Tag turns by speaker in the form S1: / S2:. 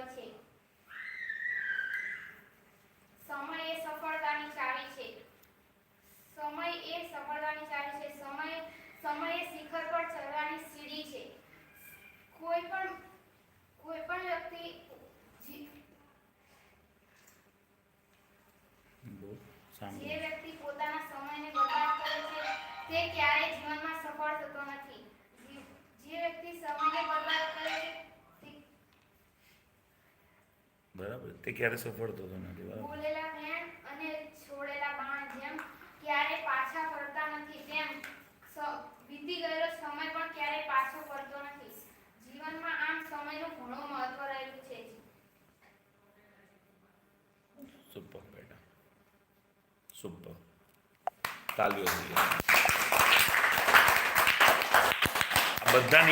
S1: હોય છે. સમય એ સફળતાની ચાવી
S2: છે.
S1: સમય
S2: એ
S1: સફળતાની ચાવી છે. સમય સમય શિખર પર ચડવાની સીડી છે. કોઈ પણ કોઈ પણ વ્યક્તિ જે વ્યક્તિ પોતાના
S2: બરાબર? તે ક્યારે સફળ થતો નથી બરાબર.
S1: બોલેલા વેણ અને છોડેલા બાણ જેમ ક્યારે પાછા ફરતા નથી તેમ વીતી ગયેલો સમય પણ ક્યારે પાછો ફરતો નથી. જીવનમાં આમ સમયનું ઘણું મહત્વ રહેલું છે
S2: સુપર બેટા. સુપર. તાલીઓ બધા